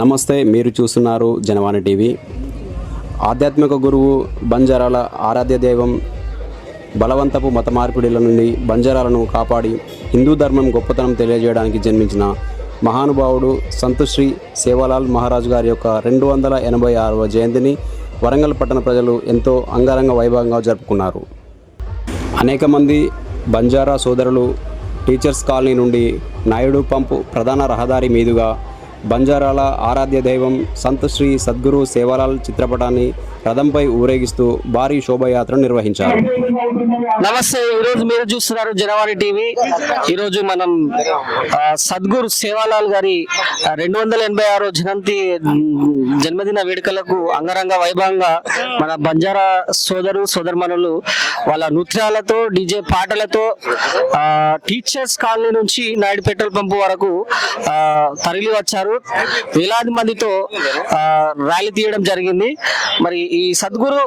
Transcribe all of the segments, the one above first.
నమస్తే మీరు చూస్తున్నారు జనవాణి టీవీ. ఆధ్యాత్మిక గురువు బంజారాల ఆరాధ్య దైవం బలవంతపు మత మార్పిడిల నుండి బంజారాలను కాపాడి హిందూ ధర్మం గొప్పతనం తెలియజేయడానికి జన్మించిన మహానుభావుడు సంతుశ్రీ సేవాలాల్ మహారాజు గారి యొక్క రెండు వందల ఎనభై ఆరవ జయంతిని వరంగల్ పట్టణ ప్రజలు ఎంతో అంగరంగ వైభవంగా జరుపుకున్నారు. అనేక మంది బంజారా సోదరులు టీచర్స్ కాలనీ నుండి నాయుడు పంపు ప్రధాన రహదారి మీదుగా బంజారాల ఆరాధ్య దైవం సంత్ శ్రీ సద్గురు సేవాలాల్ చిత్రపటాన్ని రథంపై ఊరేగిస్తూ భారీ శోభయాత్ర నిర్వహించారు. నమస్తే ఈరోజు మీరు చూస్తున్నారు జనవరి టీవీ. ఈరోజు మనం సద్గురు సేవాలాల్ గారి రెండు వందల ఎనభై ఆరో జయంతి జన్మదిన వేడుకలకు అంగరంగ వైభవంగా మన బంజారా సోదరు సోదరుమణులు వాళ్ళ నృత్యాలతో డీజే పాటలతో టీచర్స్ కాలనీ నుంచి నాయుడు పెట్రోల్ పంపు వరకు తరలి వచ్చారు వేలాది మందితో ర్యాలీ తీయడం జరిగింది. మరి ఈ సద్గురు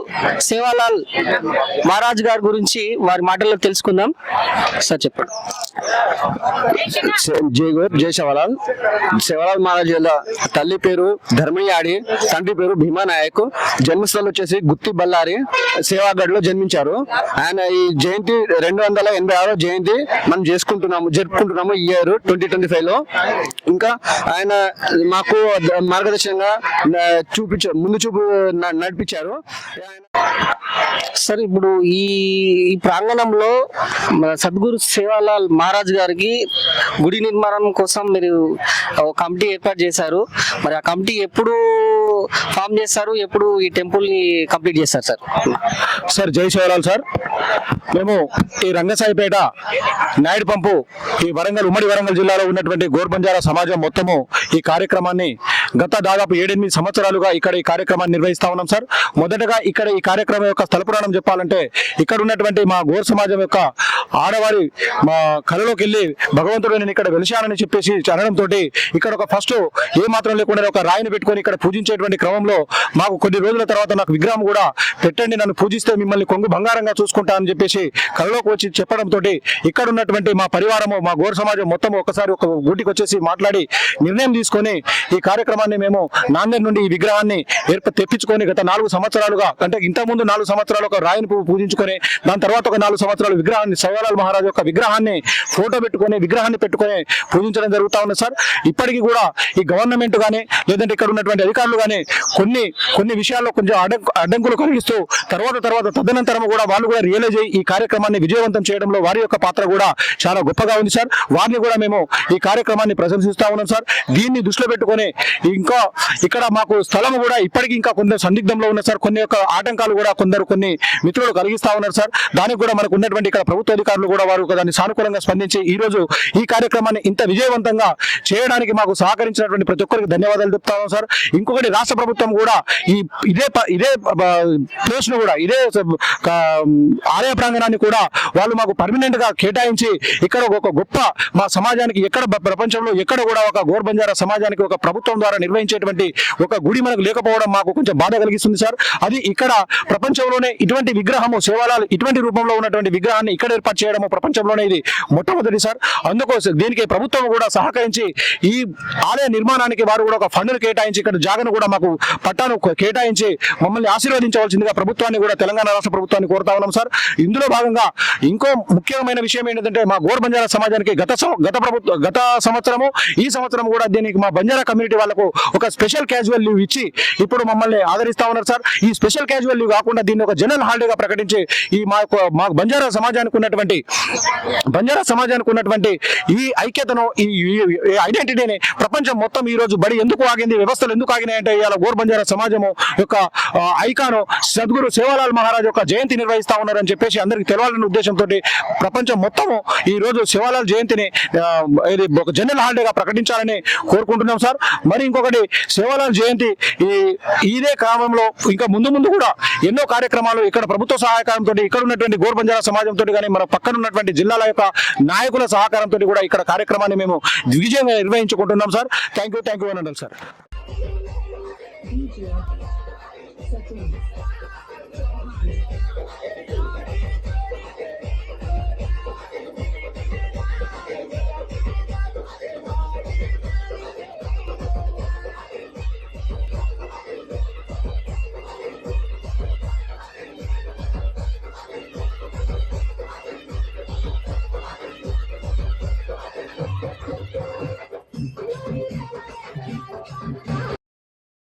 సేవాలాల్ మహారాజ్ గారి గురించి వారి మాటల్లో తెలుసుకుందాం. సార్ చెప్పండి. జై గోర్ జై శివలాల్ శివలాల్ మహారాజ్ తల్లి పేరు ధర్మయాడి తండ్రి పేరు భీమా నాయక్. జన్మస్థలం వచ్చేసి గుత్తి బల్లారి సేవాగఢ్లో జన్మించారు. ఆయన ఈ జయంతి రెండు వందల ఎనభై ఆరో జయంతి మనం చేసుకుంటున్నాము జరుపుకుంటున్నాము ఇయర్ ట్వంటీ ట్వంటీ ఫైవ్లో. ఇంకా ఆయన మాకు మార్గదర్శనంగా చూపించారు ముందు చూపు నడిపించారు. సార్ ఇప్పుడు ఈ ఈ ప్రాంగణంలో మన సద్గురు సేవాలాల్ మహారాజ్ గారికి గుడి నిర్మాణం కోసం మీరు ఒక కమిటీ ఏర్పాటు చేశారు. మరి ఆ కమిటీ ఎప్పుడు ఫామ్ చేస్తారు ఎప్పుడు ఈ టెంపుల్ని కంప్లీట్ చేస్తారు సార్. సార్ జై శివలాల్ సార్. మేము ఈ రంగసాయిపేట నాయుడు పంపు ఈ వరంగల్ ఉమ్మడి వరంగల్ జిల్లాలో ఉన్నటువంటి గోర్బంజారా సమాజం మొత్తము ఈ కార్యక్రమాన్ని గత దాదాపు ఏడెనిమిది సంవత్సరాలుగా ఇక్కడ ఈ కార్యక్రమాన్ని నిర్వహిస్తా ఉన్నాం సార్. మొదటగా ఇక్కడ ఈ కార్యక్రమం యొక్క స్థలపురాణం చెప్పాలంటే ఇక్కడ ఉన్నటువంటి మా గోర్ సమాజం యొక్క ఆడవారి మా కళలోకి వెళ్ళి భగవంతుడు నేను ఇక్కడ వెలిశానని చెప్పేసి అనడంతో ఇక్కడ ఒక ఫస్ట్ ఏ మాత్రం లేకుండా ఒక రాయిని పెట్టుకొని ఇక్కడ పూజించేటువంటి క్రమంలో మాకు కొన్ని రోజుల తర్వాత నాకు విగ్రహం కూడా పెట్టండి నన్ను పూజిస్తే మిమ్మల్ని కొంగు బంగారంగా చూసుకుంటా అని చెప్పేసి కళలోకి వచ్చి చెప్పడంతో ఇక్కడ ఉన్నటువంటి మా పరివారము మా గోర సమాజం మొత్తం ఒకసారి ఒక గుడికి వచ్చేసి మాట్లాడి నిర్ణయం తీసుకొని ఈ కార్యక్రమం కార్యక్రమాన్ని మేము నాందేడ్ నుండి ఈ విగ్రహాన్ని ఏర్ప తెప్పించుకొని గత నాలుగు సంవత్సరాలుగా అంటే ఇంత ముందు నాలుగు సంవత్సరాలు ఒక రాయిని పూజించుకొని దాని తర్వాత ఒక నాలుగు సంవత్సరాలు విగ్రహాన్ని సవాలాల్ మహారాజు యొక్క విగ్రహాన్ని ఫోటో పెట్టుకొని విగ్రహాన్ని పెట్టుకొని పూజించడం జరుగుతా ఉంది సార్. ఇప్పటికీ కూడా ఈ గవర్నమెంట్ కానీ లేదంటే ఇక్కడ ఉన్నటువంటి అధికారులు కానీ కొన్ని కొన్ని విషయాల్లో కొంచెం అడ్డంకులు కలిగిస్తూ తర్వాత తర్వాత తదనంతరం కూడా వాళ్ళు కూడా రియలైజ్ అయ్యి ఈ కార్యక్రమాన్ని విజయవంతం చేయడంలో వారి యొక్క పాత్ర కూడా చాలా గొప్పగా ఉంది సార్. వారిని కూడా మేము ఈ కార్యక్రమాన్ని ప్రశంసిస్తా ఉన్నాం సార్. దీన్ని దృష్టిలో పెట్టుకొని ఇంకా ఇక్కడ మాకు స్థలం కూడా ఇప్పటికి ఇంకా కొందరు సందిగ్ధంలో ఉన్నారు సార్. కొన్ని యొక్క ఆటంకాలు కూడా కొందరు కొన్ని మిత్రులు కలిగిస్తా ఉన్నారు సార్. దానికి కూడా మనకు ఉన్నటువంటి ఇక్కడ ప్రభుత్వ అధికారులు కూడా వారు దాన్ని సానుకూలంగా స్పందించి ఈ రోజు ఈ కార్యక్రమాన్ని ఇంత విజయవంతంగా చేయడానికి మాకు సహకరించినటువంటి ప్రతి ఒక్కరికి ధన్యవాదాలు చెప్తా సార్. ఇంకొకటి రాష్ట్ర ప్రభుత్వం కూడా ఈ ఇదే ఇదే ప్లేస్ను కూడా ఇదే ఆలయ ప్రాంగణాన్ని కూడా వాళ్ళు మాకు పర్మనెంట్గా కేటాయించి ఇక్కడ ఒక గొప్ప మా సమాజానికి ఎక్కడ ప్రపంచంలో ఎక్కడ కూడా ఒక గోర్ బంజారా సమాజానికి ఒక ప్రభుత్వం ద్వారా నిర్వహించేటువంటి ఒక గుడి మనకు లేకపోవడం మాకు కొంచెం బాధ కలిగిస్తుంది సార్. అది ఇక్కడ ప్రపంచంలోనే ఇటువంటి విగ్రహము సేవాలాలు ఇటువంటి రూపంలో ఉన్నటువంటి విగ్రహాన్ని ఇక్కడ ఏర్పాటు చేయడము ప్రపంచంలోనే ఇది మొట్టమొదటి సార్. అందుకోసం దీనికి ప్రభుత్వం కూడా సహకరించి ఈ ఆలయ నిర్మాణానికి వారు కూడా ఒక ఫండ్ను కేటాయించి ఇక్కడ జాగను కూడా మాకు పట్టాను కేటాయించి మమ్మల్ని ఆశీర్వదించవలసిందిగా ప్రభుత్వాన్ని కూడా తెలంగాణ రాష్ట్ర ప్రభుత్వాన్ని కోరుతా ఉన్నాం సార్. ఇందులో భాగంగా ఇంకో ముఖ్యమైన విషయం ఏంటంటే మా గోర్ బంజారా సమాజానికి గత గత ప్రభుత్వ గత సంవత్సరము ఈ సంవత్సరం కూడా దీనికి మా బంజారా కమ్యూనిటీ వాళ్ళకు ఒక స్పెషల్ క్యాజువల్ లీవ్ ఇచ్చి ఇప్పుడు మమ్మల్ని ఆదరిస్తా ఉన్నారు సార్ ఈ స్పెషల్ క్యాజువల్ లీవ్ కాకుండా దీన్ని ఒక జనరల్ హాలిడేగా ప్రకటించి ఈ మా మాకు మా బంజారా సమాజానికి ఉన్నటువంటి బంజారా సమాజానికి ఉన్నటువంటి ఈ ఐక్యతను ఈ ఐడెంటిటీని ప్రపంచం మొత్తం ఈ రోజు బడి ఎందుకు ఆగింది వ్యవస్థలు ఎందుకు ఆగినాయి అంటే ఇవాళ గోర్ బంజారా సమాజము యొక్క ఐకాను సద్గురు సేవాలాల్ మహారాజ్ యొక్క జయంతి నిర్వహిస్తా ఉన్నారని చెప్పేసి అందరికి తెలవాలనే ఉద్దేశంతో ప్రపంచం మొత్తము ఈ రోజు శివాలాల్ జయంతిని ఇది ఒక జనరల్ హాలిడేగా ప్రకటించాలని కోరుకుంటున్నాం సార్ మరి ఇంకొకటి సేవాలాల్ జయంతి ఈ ఇదే క్రమంలో ఇంకా ముందు ముందు కూడా ఎన్నో కార్యక్రమాలు ఇక్కడ ప్రభుత్వ సహాయకారంతో ఇక్కడ ఉన్నటువంటి గోర్బంజారా సమాజంతో కానీ మన పక్కన ఉన్నటువంటి జిల్లాల యొక్క నాయకుల సహకారంతో కూడా ఇక్కడ కార్యక్రమాన్ని మేము విజయంగా నిర్వహించుకుంటున్నాం sir thank you thank you అని సార్ Thank you.